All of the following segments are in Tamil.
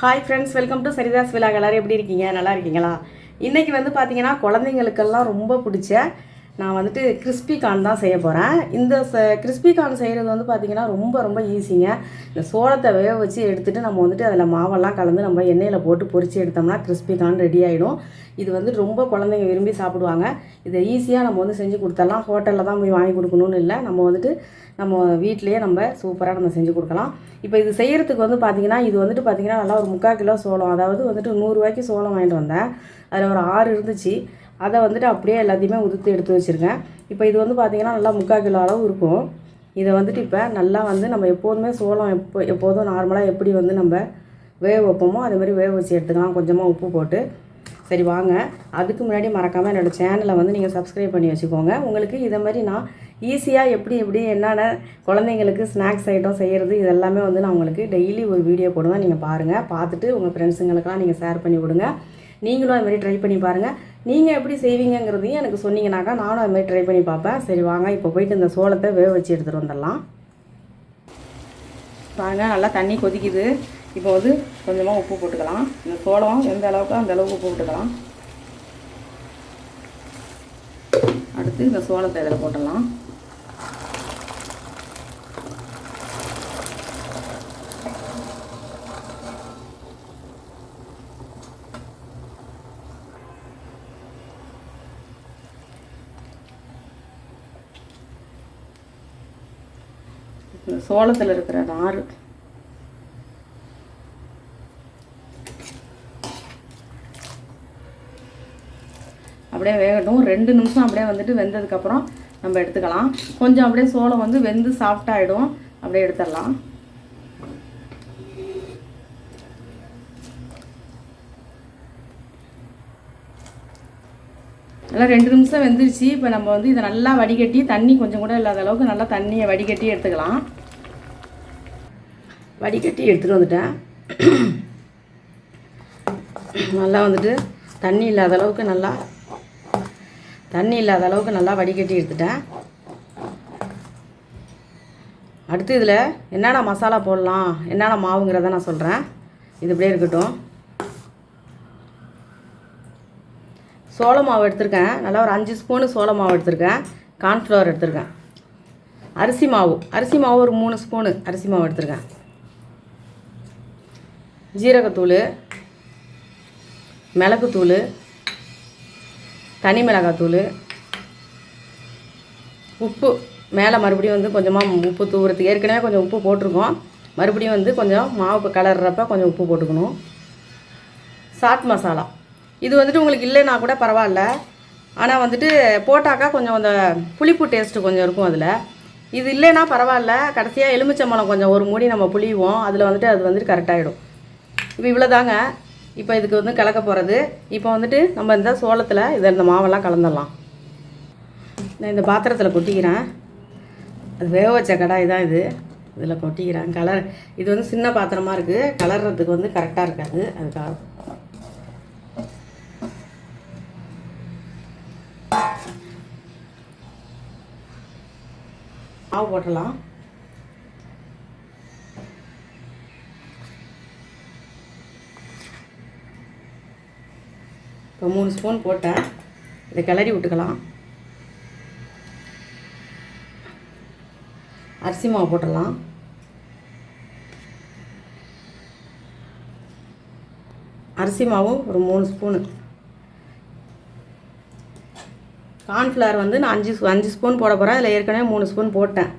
Hi friends welcome to Saritha's விழா எல்லோரும் எப்படி இருக்கீங்க? நல்லா இருக்கீங்களா? இன்றைக்கி வந்து பார்த்தீங்கன்னா குழந்தைங்களுக்கெல்லாம் ரொம்ப பிடிச்ச நான் வந்துட்டு கிறிஸ்பி கார்ன் தான் செய்ய போகிறேன் இந்த ச கிறிஸ்பி கார்ன் செய்கிறது வந்து பார்த்திங்கன்னா ரொம்ப ரொம்ப ஈஸிங்க இந்த சோளத்தை வேக வச்சு எடுத்துகிட்டு நம்ம வந்துட்டு அதில் மாவெல்லாம் கலந்து நம்ம எண்ணெயில் போட்டு பொறிச்சு எடுத்தோம்னா கிறிஸ்பி கார்ன் ரெடி ஆகிடும் இது வந்து ரொம்ப குழந்தைங்க விரும்பி சாப்பிடுவாங்க. இதை ஈஸியாக நம்ம வந்து செஞ்சு கொடுத்துடலாம். ஹோட்டலில் தான் போய் வாங்கி கொடுக்கணும்னு இல்லை. நம்ம வந்துட்டு நம்ம வீட்டிலேயே நம்ம சூப்பராக நம்ம செஞ்சு கொடுக்கலாம். இப்போ இது செய்கிறதுக்கு வந்து பார்த்திங்கன்னா இது வந்துட்டு பார்த்திங்கன்னா நல்லா ஒரு முக்கால் கிலோ சோளம் அதாவது வந்துட்டு நூறுரூவாய்க்கு சோளம் வாங்கிட்டு வந்தேன். அதில் ஒரு ஆறு இருந்துச்சு. அதை வந்துட்டு அப்படியே எல்லாத்தையுமே உதுத்து எடுத்து வச்சுருக்கேன். இப்போ இது வந்து பார்த்திங்கன்னா நல்லா முக்கால் கிலோ அளவு இருக்கும். இதை வந்துட்டு இப்போ நல்லா வந்து நம்ம எப்போதுமே சோளம் எப்போ எப்போதும் நார்மலாக எப்படி வந்து நம்ம வேக வைப்போமோ அதே மாதிரி வேக வச்சு எடுத்துக்கலாம். கொஞ்சமாக உப்பு போட்டு. சரி வாங்க. அதுக்கு முன்னாடி மறக்காமல் என்னோடய சேனலை வந்து நீங்கள் சப்ஸ்கிரைப் பண்ணி வச்சுக்கோங்க. உங்களுக்கு இதை மாதிரி நான் ஈஸியாக எப்படி எப்படி என்னென்ன குழந்தைங்களுக்கு ஸ்நாக்ஸ் ஐட்டம் செய்கிறது இதெல்லாமே வந்து நான் உங்களுக்கு டெய்லி ஒரு வீடியோ போடுவேன். நீங்கள் பாருங்கள் பார்த்துட்டு உங்கள் ஃப்ரெண்ட்ஸுங்களுக்கெல்லாம் நீங்கள் ஷேர் பண்ணி விடுங்க. நீங்களும் அதுமாரி ட்ரை பண்ணி பாருங்கள் நீங்கள் எப்படி செய்வீங்கங்கிறதையும் எனக்கு சொன்னீங்கனாக்கா நானும் அதுமாரி ட்ரை பண்ணி பார்ப்பேன். சரி வாங்க இப்போ போயிட்டு இந்த சோளத்தை வேக வச்சு எடுத்துகிட்டு வந்துடலாம். பாருங்கள் நல்லா தண்ணி கொதிக்குது. இப்போ வந்து கொஞ்சமாக உப்பு போட்டுக்கலாம். இந்த சோளம் எந்த அளவுக்கு அந்த அளவுக்கு உப்பு போட்டுக்கலாம். அடுத்து இந்த சோளத்தை இதில் போட்டுடலாம். சோளத்தில் இருக்கிற நார். அப்படியே வேகட்டும். ரெண்டு நிமிஷம் அப்படியே வந்துட்டு வெந்ததுக்கப்புறம் நம்ம எடுத்துக்கலாம். கொஞ்சம் அப்படியே சோளம் வந்து வெந்து சாஃப்டாகிடும் அப்படியே எடுத்துடலாம். நல்லா ரெண்டு நிமிஷம் வெந்துருச்சு. இப்போ நம்ம வந்து இதை நல்லா வடிகட்டி தண்ணி கொஞ்சம் கூட இல்லாத அளவுக்கு நல்லா தண்ணியை வடிகட்டி எடுத்துக்கலாம். வடிகட்டி எடுத்துகிட்டு வந்துட்டேன். நல்லா வந்துட்டு தண்ணி இல்லாத அளவுக்கு நல்லா தண்ணி இல்லாத அளவுக்கு நல்லா வடிகட்டி எடுத்துட்டேன். அடுத்து இதில் என்னென்ன மசாலா போடலாம் என்னென்ன மாவுங்கிறத நான் சொல்கிறேன் இது இப்படியே இருக்கட்டும். சோள மாவு எடுத்திருக்கேன். நல்லா ஒரு அஞ்சு ஸ்பூனு சோள மாவு எடுத்திருக்கேன். கார்ன்ஃப்ளவர் எடுத்திருக்கேன். அரிசி மாவு அரிசி மாவு ஒரு மூணு ஸ்பூனு அரிசி மாவு எடுத்திருக்கேன். ஜீரகத்தூள் மிளகுத்தூள் தனி மிளகாத்தூள் உப்பு. மேலே மறுபடியும் வந்து கொஞ்சமாக உப்பு தூவுறதுக்கு ஏற்கனவே கொஞ்சம் உப்பு போட்டிருக்கோம். மறுபடியும் வந்து கொஞ்சம் மாவு கலர்றப்ப கொஞ்சம் உப்பு போட்டுக்கணும். சாட் மசாலா. இது வந்துட்டு உங்களுக்கு இல்லைன்னா கூட பரவாயில்ல. ஆனால் வந்துட்டு போட்டாக்கா கொஞ்சம் அந்த புளிப்பு டேஸ்ட்டு கொஞ்சம் இருக்கும் அதில். இது இல்லைன்னா பரவாயில்ல. கடைசியாக எலுமிச்சம்பழம் கொஞ்சம் ஒரு மூடி நம்ம புளிவோம். அதில் வந்துட்டு அது வந்துட்டு கரெக்டாகிடும் இப்போ இவ்வளோதாங்க இப்போ இதுக்கு வந்து கலக்க போகிறது இப்போ வந்துட்டு நம்ம இந்த சோளத்தில் இதை இந்த மாவெல்லாம் கலந்துடலாம். நான் இந்த பாத்திரத்தில் கொட்டிக்கிறேன். அது வேக வச்ச கடாய் தான் இது. இதில் கொட்டிக்கிறேன். கலர் இது வந்து சின்ன பாத்திரமாக இருக்குது கலர்றதுக்கு வந்து கரெக்டாக இருக்காது. அதுக்காக. மாவு போட்டலாம் இப்போ மூணு ஸ்பூன் போட்டேன். இதை கிளறி விட்டுக்கலாம். அரிசி மாவு போட்டுடலாம். அரிசி மாவு ஒரு மூணு ஸ்பூனு. கார்ன்ஃப்ளவர் வந்து நான் அஞ்சு அஞ்சு ஸ்பூன் போட போகிறேன் அதில் ஏற்கனவே மூணு ஸ்பூன் போட்டேன்.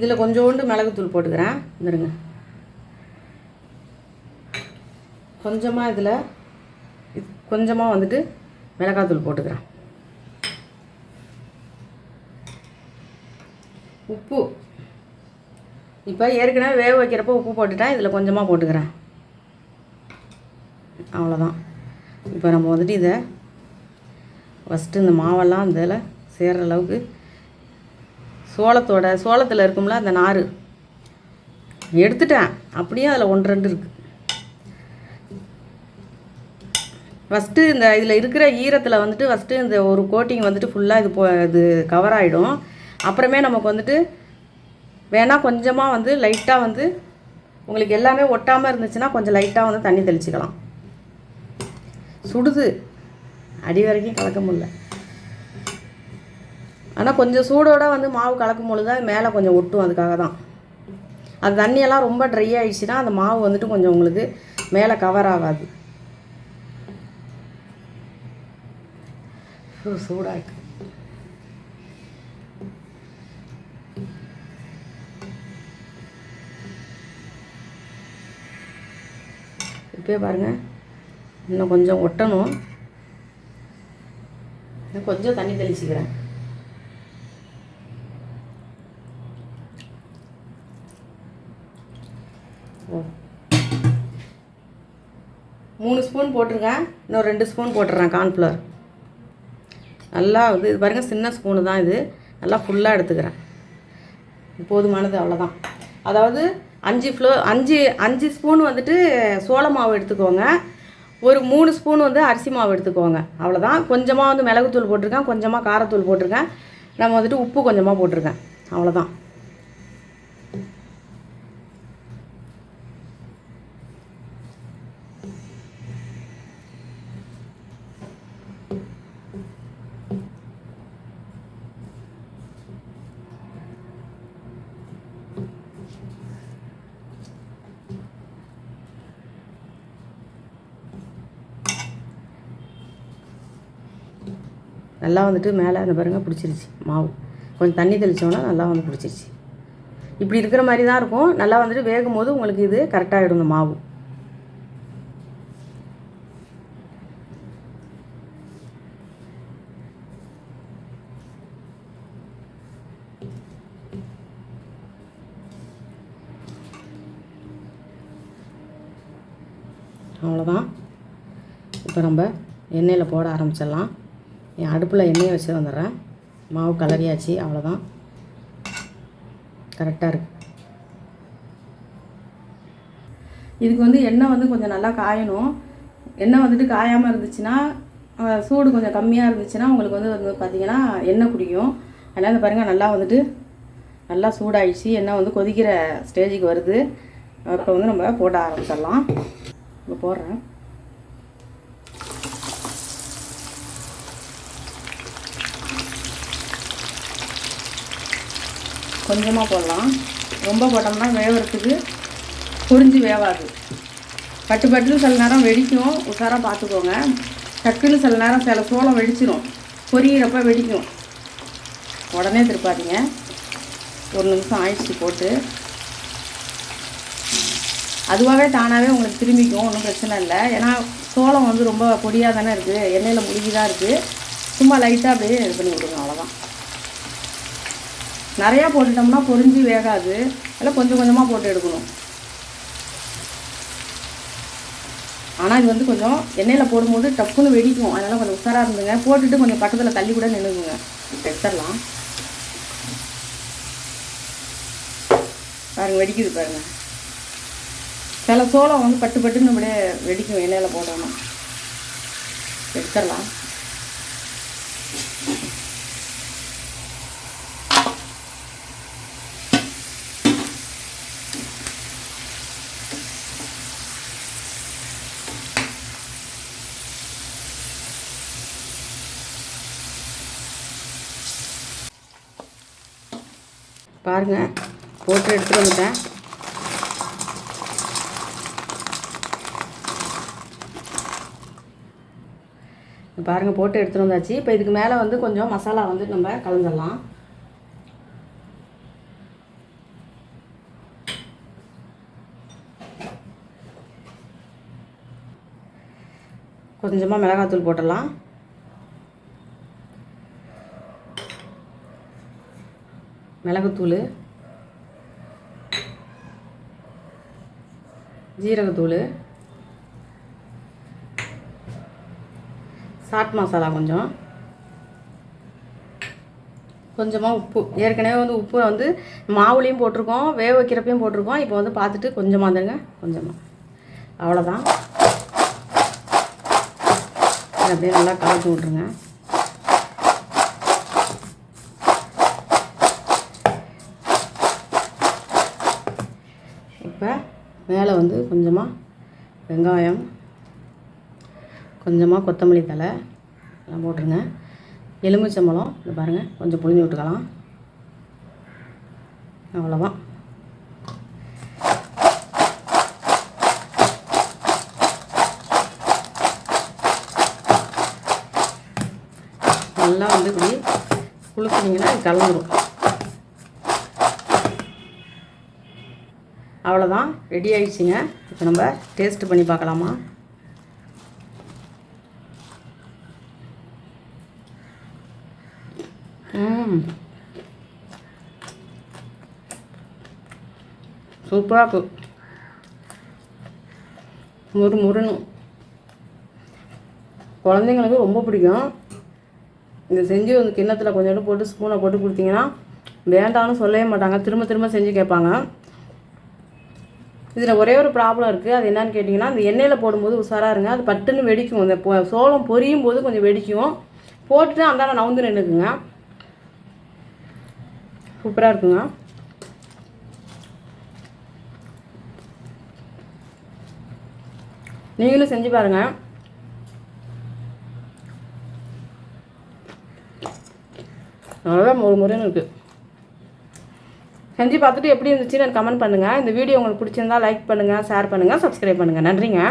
இதில் கொஞ்சோண்டு மிளகுத்தூள் போட்டுக்கிறேன். வந்துடுங்க கொஞ்சமாக இதில் இது கொஞ்சமாக வந்துட்டு மிளகாத்தூள் போட்டுக்கிறேன். உப்பு. இப்போ ஏற்கனவே வேக வைக்கிறப்போ உப்பு போட்டுட்டேன். இதில் கொஞ்சமாக போட்டுக்கிறேன். அவ்வளோதான் இப்போ நம்ம வந்துட்டு இதை ஃபஸ்ட்டு இந்த மாவெல்லாம் இதில் சேர்கிற அளவுக்கு சோளத்தோட சோளத்தில் இருக்கும்ல அந்த நார் எடுத்துட்டேன். அப்படியே அதில் ஒன்று ரெண்டு இருக்குது ஃபஸ்ட்டு இந்த இதில் இருக்கிற ஈரத்தில் வந்துட்டு ஃபஸ்ட்டு இந்த ஒரு கோட்டிங் வந்துட்டு ஃபுல்லாக இது போ இது கவர் ஆகிடும் அப்புறமே நமக்கு வந்துட்டு வேணால் கொஞ்சமாக வந்து லைட்டாக வந்து உங்களுக்கு எல்லாமே ஒட்டாமல் இருந்துச்சுன்னா கொஞ்சம் லைட்டாக வந்து தண்ணி தெளிச்சுக்கலாம். சுடுது. அடி வரைக்கும் கலக்க முடியல. ஆனால் கொஞ்சம் சூடோட வந்து மாவு கலக்கும் பொழுது அது மேலே கொஞ்சம் ஒட்டும் அதுக்காக தான். அது தண்ணியெல்லாம் ரொம்ப ட்ரை ஆயிடுச்சுன்னா அந்த மாவு வந்துட்டு கொஞ்சம் உங்களுக்கு மேலே கவர் ஆகாது. ஓ, சூடா இருக்கு. இப்போயே பாருங்கள் இன்னும் கொஞ்சம் ஒட்டணும். இன்னும் கொஞ்சம் தண்ணி தெளிச்சுக்கிறேன். மூணு ஸ்பூன் போட்டிருக்கேன். இன்னும் ரெண்டு ஸ்பூன் போட்டுடுறேன் கார்ன்ஃப்ளவர். நல்லா இது இது பாருங்கள் சின்ன ஸ்பூனு தான் இது. நல்லா ஃபுல்லாக எடுத்துக்கிறேன். போதுமானது அவ்வளோதான் அதாவது அஞ்சு ஃப்ளோ அஞ்சு அஞ்சு ஸ்பூன் வந்துட்டு சோள மாவு எடுத்துக்கோங்க. ஒரு மூணு ஸ்பூன் வந்து அரிசி மாவு எடுத்துக்கோங்க. அவ்வளோதான் கொஞ்சமாக வந்து மிளகுத்தூள் போட்டிருக்கேன். கொஞ்சமாக காரத்தூள் போட்டிருக்கேன். நம்ம வந்துட்டு உப்பு கொஞ்சமாக போட்டிருக்கேன். அவ்வளோதான் நல்லா வந்துட்டு மேலே அந்த பாருங்க பிடிச்சிருச்சு. மாவு. கொஞ்சம் தண்ணி தெளிச்சோன்னா நல்லா வந்து பிடிச்சிருச்சு. இப்படி இருக்கிற மாதிரி தான் இருக்கும். நல்லா வந்துட்டு வேகும் போது உங்களுக்கு இது கரெக்டாகிடும் இந்த மாவு. அவ்வளோதான் இப்போ நம்ம எண்ணெயில் போட ஆரம்பிச்சிடலாம். என் அடுப்பில் எண்ணெயை வச்சு வந்துடுறேன். மாவு கலரியாச்சு அவ்வளோதான் கரெக்டாக இருக்கு. இதுக்கு வந்து எண்ணெய் வந்து கொஞ்சம் நல்லா காயணும். எண்ணெய் வந்துட்டு காயாமல் இருந்துச்சுன்னா சூடு கொஞ்சம் கம்மியாக இருந்துச்சுன்னா உங்களுக்கு வந்து வந்து பார்த்திங்கன்னா எண்ணெய் குடிக்கும். அதனால் இந்த பாருங்கள் நல்லா வந்துட்டு நல்லா சூடாயிடுச்சு. எண்ணெய் வந்து கொதிக்கிற ஸ்டேஜுக்கு வருது. அப்போ வந்து நம்ம போட ஆரம்பிச்சிடலாம். இப்போ போடுறேன் கொஞ்சமாக போடலாம். ரொம்ப போட்டோம்னா வேவறதுக்கு பொறிஞ்சு வேவாது. பட்டு பட்டுன்னு சில நேரம் வெடிக்கும். உஷாராக பார்த்துக்கோங்க. டக்குன்னு சில நேரம் சில சோளம் வெடிச்சிடும் பொரியிறப்ப வெடிக்கும். உடனே திருப்பாதீங்க. ஒரு நிமிஷம் ஆயிடுச்சு போட்டு. அதுவாகவே தானாகவே உங்களுக்கு திரும்பிக்கும் ஒன்றும் பிரச்சனை இல்லை. ஏன்னா சோளம் வந்து ரொம்ப பொடியாக தானே இருக்குது எண்ணெயில் முழுகி தான் இருக்குது சும்மா லைட்டாக அப்படியே இது பண்ணி விடுங்க அவ்வளோதான் நிறையா போட்டுட்டோம்னா பொறிஞ்சு வேகாது. அதெல்லாம் கொஞ்சம் கொஞ்சமாக போட்டு எடுக்கணும். ஆனால் இது வந்து கொஞ்சம் எண்ணெயில் போடும்போது டப்புன்னு வெடிக்கும். அதனால் கொஞ்சம் உஷாராக இருந்துங்க. போட்டுட்டு கொஞ்சம் பக்கத்தில் தள்ளி கூட நின்றுக்குங்க எடுத்துடலாம். பாருங்கள் வெடிக்குது பாருங்கள் சில சோளம் வந்து பட்டு பட்டுன்னு அப்படியே வெடிக்கும் எண்ணெயில் போடணும் எடுத்துடலாம். பாருங்க போட்டு எடுத்துட்டு வந்துட்டேன். பாருங்கள் போட்டு எடுத்துட்டு வந்தாச்சு. இப்போ இதுக்கு மேலே வந்து கொஞ்சம் மசாலா வந்து நம்ம கலந்துடலாம். கொஞ்சமாக மிளகாத்தூள் போட்டுடலாம். மிளகுத்தூள். ஜீரகத்தூள். சாட் மசாலா கொஞ்சம். கொஞ்சமாக உப்பு. ஏற்கனவே வந்து உப்பு வந்து மாவுலேயும் போட்டிருக்கோம் வேக வைக்கிறப்பையும் போட்டிருக்கோம். இப்போ வந்து பார்த்துட்டு கொஞ்சமாக தருங்க கொஞ்சமாக அவ்வளோதான் அப்படியே நல்லா கலந்து விட்ருங்க இப்போ மேலே வந்து கொஞ்சமாக வெங்காயம் கொஞ்சமாக கொத்தமல்லி தழை எல்லாம் போட்டுருங்க. எலுமிச்சம்பழம் இந்த பாருங்கள் கொஞ்சம் புளிஞ்சு விட்டுக்கலாம். அவ்வளோதான் நல்லா வந்து இப்படி குளுக்குனீங்கன்னா கலந்துடும் அவ்வளோதான் ரெடி ஆயிடுச்சுங்க. இப்போ நம்ம டேஸ்ட்டு பண்ணி பார்க்கலாமா? சூப்பராக இருக்கும் ஒரு முறுன்னு குழந்தைங்களுக்கு ரொம்ப பிடிக்கும். இதை செஞ்சு வந்து கிண்ணத்தில் கொஞ்சோண்டு போட்டு ஸ்பூனை போட்டு கொடுத்தீங்கன்னா வேண்டாம்னு சொல்லவே மாட்டாங்க. திரும்ப திரும்ப செஞ்சு கேட்பாங்க. இதில் ஒரே ஒரு ப்ராப்ளம் இருக்குது அது என்னன்னு கேட்டிங்கன்னா இந்த எண்ணெயில் போடும்போது உஷாராக இருங்க. அது பட்டுன்னு வெடிக்கும். இந்த பொ- சோளம் பொரியும் போது கொஞ்சம் வெடிக்கும். போட்டுட்டு அந்தாண்ட நவுந்து நின்றுக்குங்க சூப்பராக இருக்குங்க. நீங்களும் செஞ்சு பாருங்கள் நல்லா ஒரு முறைன்னு இருக்குது செஞ்சு பார்த்துட்டு எப்படி இருந்துச்சுன்னு எனக்கு கமெண்ட் பண்ணுங்கள் இந்த வீடியோ உங்களுக்கு பிடிச்சிருந்தா லைக் பண்ணுங்கள் ஷேர் பண்ணுங்கள் சப்ஸ்கிரைப் பண்ணுங்கள் நன்றிங்க.